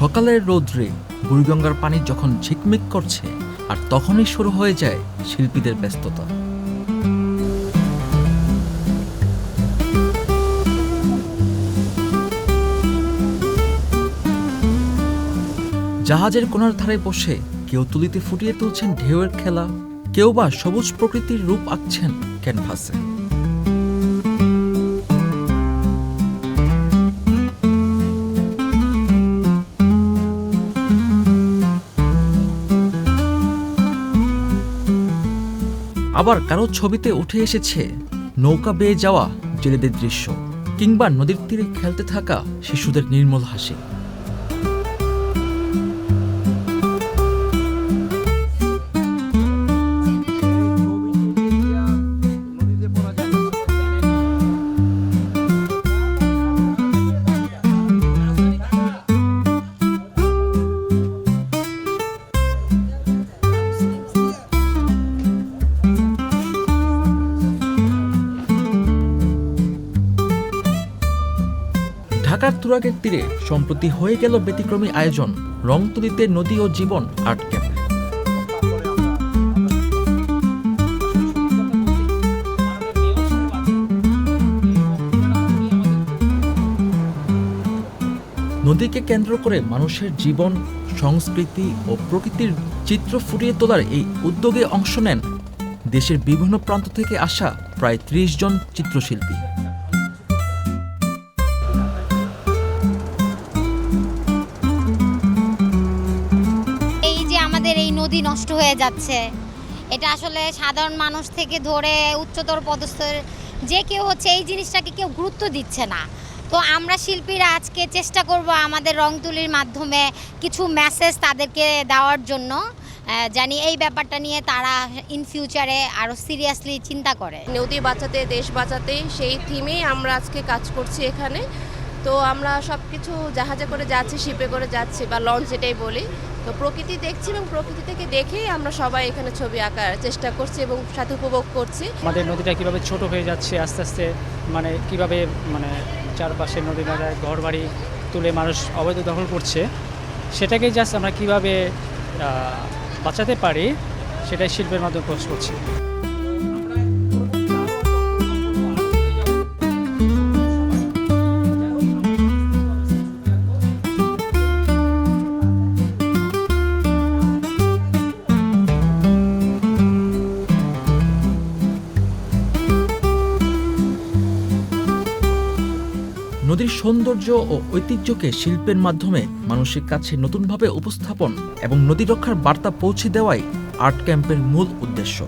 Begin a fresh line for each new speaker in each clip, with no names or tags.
সকালের রৌদ্রে বুড়িগঙ্গার পানি যখন ঝিকমিক করছে, আর তখনই শুরু হয়ে যায় শিল্পীদের ব্যস্ততা। জাহাজের কোনার ধারে বসে কেউ তুলিতে ফুটিয়ে তুলছেন ঢেউয়ের খেলা, কেউ বা সবুজ প্রকৃতির রূপ আঁকছেন ক্যানভাসে। আবার কারও ছবিতে উঠে এসেছে নৌকা বেয়ে যাওয়া জেলেদের দৃশ্য কিংবা নদীর তীরে খেলতে থাকা শিশুদের নির্মল হাসি। ঢাকার তুরাগের তীরে সম্প্রতি হয়ে গেল ব্যতিক্রমী আয়োজন, রংতুলিতে নদী ও জীবন আর্ট ক্যাম্প। নদীকে কেন্দ্র করে মানুষের জীবন, সংস্কৃতি ও প্রকৃতির চিত্র ফুটিয়ে তোলার এই উদ্যোগে অংশ নেন দেশের বিভিন্ন প্রান্ত থেকে আসা প্রায় ত্রিশ জন চিত্রশিল্পী।
নষ্ট হয়ে যাচ্ছে। এটা আসলে সাধারণ মানুষ থেকে ধরে উচ্চতর পদস্থের যে কেউ হচ্ছে এই জিনিসটাকে কেউ গুরুত্ব দিচ্ছে না। তো আমরা শিল্পীরা আজকে চেষ্টা করব আমাদের রং তুলির মাধ্যমে কিছু মেসেজ তাদেরকে দেওয়ার জন্য। জানি এই ব্যাপারটা নিয়ে তারা ইন ফিউচারে আরও সিরিয়াসলি চিন্তা করে।
নদী বাঁচাতে, দেশ বাঁচাতে সেই থিমেই আমরা আজকে কাজ করছি এখানে। তো আমরা সব কিছু জাহাজে করে যাচ্ছি শিপে করে যাচ্ছি বা লঞ্চ যেটাই বলি তো প্রকৃতি দেখছি এবং প্রকৃতি থেকে দেখেই আমরা সবাই এখানে ছবি আঁকার চেষ্টা করছি এবং সাথে উপভোগ করছি।
আমাদের নদীটা কীভাবে ছোট হয়ে যাচ্ছে, আস্তে আস্তে মানে কীভাবে মানে চারপাশে নদী নালায় ঘর বাড়ি তুলে মানুষ অবৈধ দখল করছে, সেটাকে জাস্ট আমরা কীভাবে বাঁচাতে পারি, সেটাই শিল্পের মাধ্যমে খোঁজ করছি।
নদীর সৌন্দর্য ও ঐতিহ্যকে শিল্পের মাধ্যমে মানুষের কাছে নতুনভাবে উপস্থাপন এবং নদী রক্ষার বার্তা পৌঁছে দেওয়াই আর্ট ক্যাম্পের মূল উদ্দেশ্য।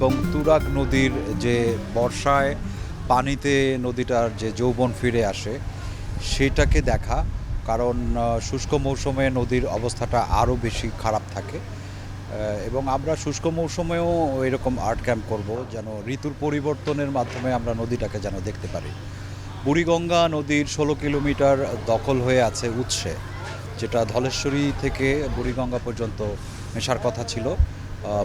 এবং তুরাগ নদীর যে বর্ষায় পানিতে নদীটার যে যৌবন ফিরে আসে, সেটাকে দেখা। কারণ শুষ্ক মৌসুমে নদীর অবস্থাটা আরও বেশি খারাপ থাকে। এবং আমরা শুষ্ক মৌসুমেও এরকম আর্ট ক্যাম্প করব যেন ঋতুর পরিবর্তনের মাধ্যমে আমরা নদীটাকে যেন দেখতে পারি। বুড়িগঙ্গা নদীর ষোলো কিলোমিটার দখল হয়ে আছে উৎসে, যেটা ধলেশ্বরী থেকে বুড়িগঙ্গা পর্যন্ত মেশার কথা ছিল।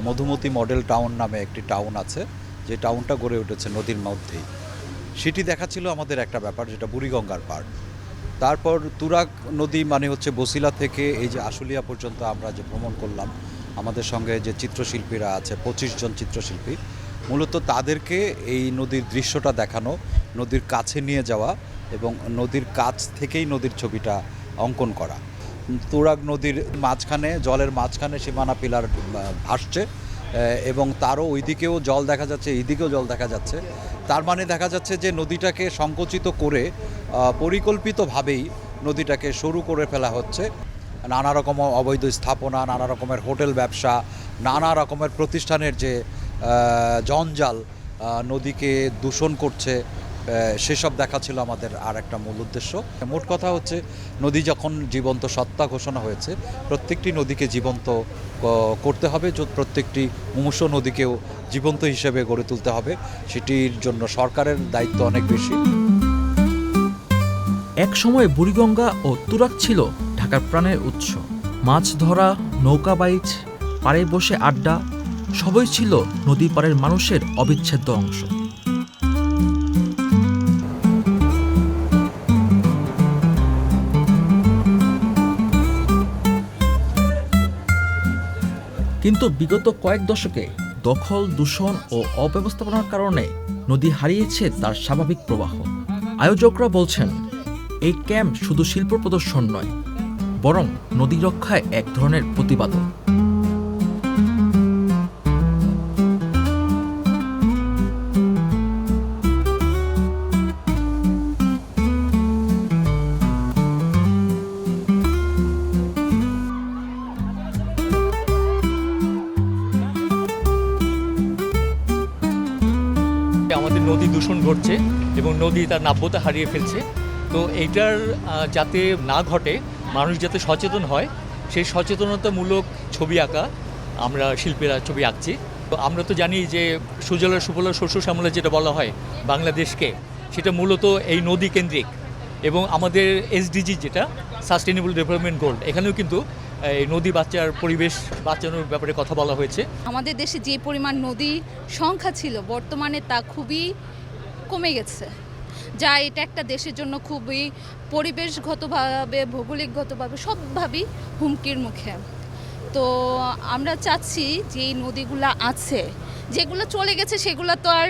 মধুমতি মডেল টাউন নামে একটি টাউন আছে, যে টাউনটা গড়ে উঠেছে নদীর মধ্যেই। সেটি দেখা ছিল আমাদের একটা ব্যাপার, যেটা বুড়িগঙ্গার পার্ট তারপর তুরাগ নদী মানে হচ্ছে বসিলা থেকে এই যে আশুলিয়া পর্যন্ত আমরা যে ভ্রমণ করলাম, আমাদের সঙ্গে যে চিত্রশিল্পীরা আছে, পঁচিশ জন চিত্রশিল্পী, মূলত তাদেরকে এই নদীর দৃশ্যটা দেখানো, নদীর কাছে নিয়ে যাওয়া এবং নদীর কাছ থেকেই নদীর ছবিটা অঙ্কন করা। তুরাগ নদীর মাঝখানে, জলের মাঝখানে সীমানা পিলার ভাসছে এবং তারও ওইদিকেও জল দেখা যাচ্ছে, এইদিকেও জল দেখা যাচ্ছে। তার মানে দেখা যাচ্ছে যে নদীটাকে সংকুচিত করে পরিকল্পিতভাবেই নদীটাকে শুরু করে ফেলা হচ্ছে। নানা রকম অবৈধ স্থাপনা, নানা রকমের হোটেল ব্যবসা, নানা রকমের প্রতিষ্ঠানের যে জঞ্জাল নদীকে দূষণ করছে সেসব দেখা ছিল আমাদের আর একটা মূল উদ্দেশ্য। মোট কথা হচ্ছে, নদী যখন জীবন্ত সত্তা ঘোষণা হয়েছে, প্রত্যেকটি নদীকে জীবন্ত করতে হবে প্রত্যেকটি মুমূর্ষ নদীকেও জীবন্ত হিসেবে গড়ে তুলতে হবে। সেটির জন্য সরকারের দায়িত্ব অনেক বেশি।
এক সময় বুড়িগঙ্গা ও তুরাক ছিল ঢাকার প্রাণের উৎস। মাছ ধরা, নৌকা বাইচ, পাড়ে বসে আড্ডা, সবই ছিল নদী পাড়ের মানুষের অবিচ্ছেদ্য অংশ। কিন্তু বিগত কয়েক দশকে দখল, দূষণ ও অব্যবস্থাপনার কারণে নদী হারিয়েছে তার স্বাভাবিক প্রবাহ। আয়োজকরা বলছেন, এই ক্যাম্প শুধু শিল্প প্রদর্শন নয়, বরং নদী রক্ষায় এক ধরনের প্রতিবাদও।
নদী তার নাব্যতা হারিয়ে ফেলছে। তো এইটার যাতে না ঘটে, মানুষ যাতে সচেতন হয়, সেই সচেতনতামূলক ছবি আঁকা আমরা শিল্পীরা ছবি আঁকছি। তো আমরা তো জানি যে সুজলা সুফলা শস্য শ্যামলা যেটা বলা হয় বাংলাদেশকে, সেটা মূলত এই নদী কেন্দ্রিক এবং আমাদের এসডিজি যেটা সাস্টেনেবল ডেভেলপমেন্ট গোল এখানেও কিন্তু এই নদী বাচ্চার পরিবেশ বাঁচানোর ব্যাপারে কথা বলা হয়েছে।
আমাদের দেশে যে পরিমাণ নদী সংখ্যা ছিল, বর্তমানে তা খুবই কমে গেছে। যা এটা একটা দেশের জন্য খুবই পরিবেশগতভাবে, ভৌগোলিকগতভাবে সবভাবেই হুমকির মুখে। তো আমরা চাচ্ছি যে এই নদীগুলো আছে, যেগুলো চলে গেছে সেগুলো তো আর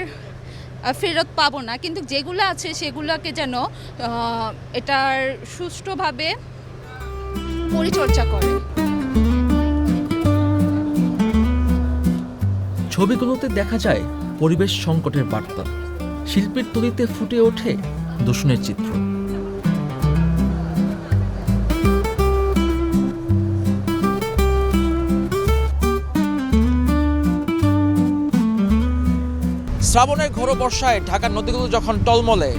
ফেরত পাবো না। কিন্তু যেগুলো আছে সেগুলোকে যেন এটার সুষ্ঠুভাবে পরিচর্যা করে।
ছবিগুলোতে দেখা যায় পরিবেশ সংকটের বার্তা। শিল্পের তলিতে ফুটে ওঠে দূষণের চিত্র। শ্রাবণের ঘোর বর্ষায় ঢাকার নদীগুলো যখন টলমলে,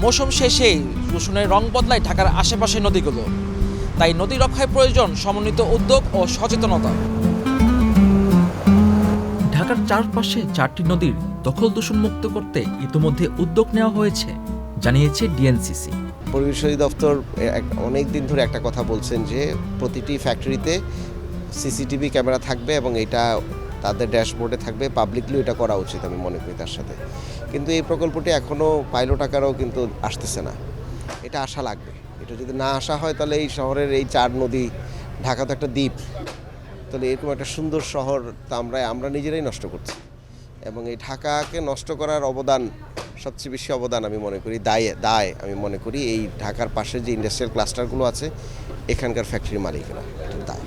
মৌসুম শেষেই দূষণের রং বদলায় ঢাকার আশেপাশে নদীগুলো। তাই নদী রক্ষায় প্রয়োজন সমন্বিত উদ্যোগ ও সচেতনতা। ঢাকার চারপাশে চারটি নদীর দখল দূষণ মুক্ত করতে ইতিমধ্যে উদ্যোগ নেওয়া হয়েছে, জানিয়েছে ডিএনসিসি।
পরিবেশ দপ্তর অনেক দিন ধরে একটা কথা বলছেন যে, প্রতিটি ফ্যাক্টরিতে সিসিটিভি ক্যামেরা থাকবে এবং এটা তাদের ড্যাশবোর্ডে থাকবে পাবলিকলি এটা করা উচিত আমি মনে করি তার সাথে। কিন্তু এই প্রকল্পটি এখনও পাইলট আকারেও কিন্তু আসতেছে না। এটা আশা লাগবে। এটা যদি না আসা হয় তাহলে এই শহরের এই চার নদী ঢাকা তো একটা দ্বীপ, তাহলে এরকম একটা সুন্দর শহর তা আমরা আমরা নিজেরাই নষ্ট করছি। এবং এই ঢাকাকে নষ্ট করার অবদান, সবচেয়ে বেশি অবদান আমি মনে করি, দায় দায় আমি মনে করি এই ঢাকার পাশে যে ইন্ডাস্ট্রিয়াল ক্লাস্টারগুলো আছে, এখানকার ফ্যাক্টরি মালিকরা দায়।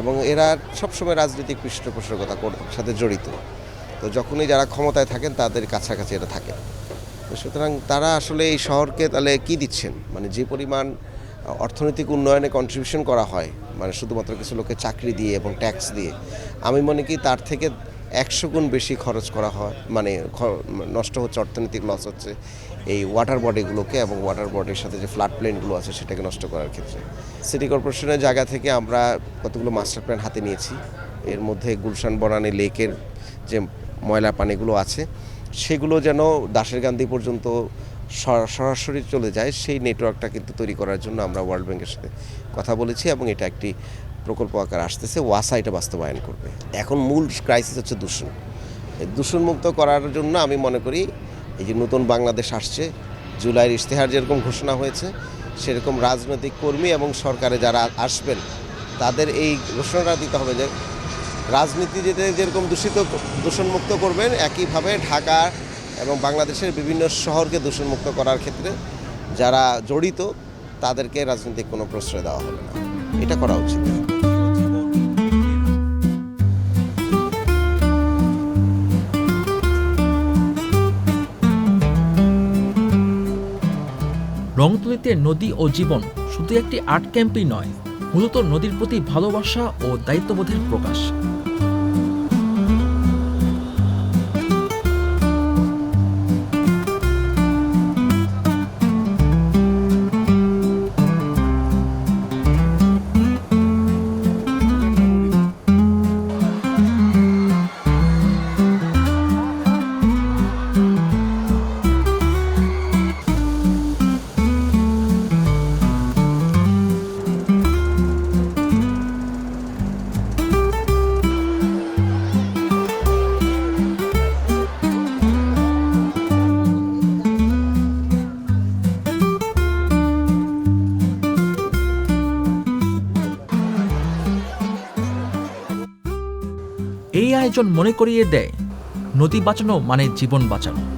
এবং এরা সবসময় রাজনৈতিক পৃষ্ঠপোষকতা সাথে জড়িত। তো যখনই যারা ক্ষমতায় থাকেন, তাদের কাছাকাছি এটা থাকে। তো সুতরাং তারা আসলে এই শহরকে তাহলে কি দিচ্ছেন? মানে যে পরিমাণ অর্থনৈতিক উন্নয়নে কন্ট্রিবিউশন করা হয় মানে শুধুমাত্র কিছু লোকে চাকরি দিয়ে এবং ট্যাক্স দিয়ে, আমি মনে করি তার থেকে একশো গুণ বেশি খরচ করা হয় মানে নষ্ট হচ্ছে, অর্থনৈতিক লস হচ্ছে এই ওয়াটার বডিগুলোকে এবং ওয়াটার বডির সাথে যে ফ্লাড প্লেনগুলো আছে সেটাকে নষ্ট করার ক্ষেত্রে। সিটি কর্পোরেশনের জায়গা থেকে আমরা কতগুলো মাস্টার প্ল্যান হাতে নিয়েছি। এর মধ্যে গুলশান, বনানী, লেকের যে ময়লা পানিগুলো আছে, সেগুলো যেন দাসের গান্ধী পর্যন্ত সরা- সরাসরি চলে যায়, সেই নেটওয়ার্কটা কিন্তু তৈরি করার জন্য আমরা ওয়ার্ল্ড ব্যাংকের সাথে কথা বলেছি এবং এটা একটি প্রকল্প আকার আসতেছে, ওয়াসা এটা বাস্তবায়ন করবে। এখন মূল ক্রাইসিস হচ্ছে দূষণ। দূষণমুক্ত করার জন্য আমি মনে করি এই যে নতুন বাংলাদেশ আসছে, জুলাইয়ের ইশতেহার যেরকম ঘোষণা হয়েছে, সেরকম রাজনৈতিক কর্মী এবং সরকারে যারা আসবেন, তাদের এই ঘোষণাটা দিতে হবে যে রাজনীতি যেতে যেরকম দূষিত, দূষণমুক্ত করবেন, একইভাবে ঢাকা এবং বাংলাদেশের বিভিন্ন শহরকে দূষণমুক্ত করার ক্ষেত্রে যারা জড়িত, তাদেরকে রাজনৈতিক কোনো প্রশ্রয় দেওয়া হবে না। এটা করা উচিত।
রংতুলিতে নদী ও জীবন শুধু একটি আর্ট ক্যাম্পই নয়, মূলত নদীর প্রতি ভালোবাসা ও দায়িত্ববোধের প্রকাশ। আয়োজন মনে করিয়ে দেয় নদী বাঁচানো মানে জীবন বাঁচানো।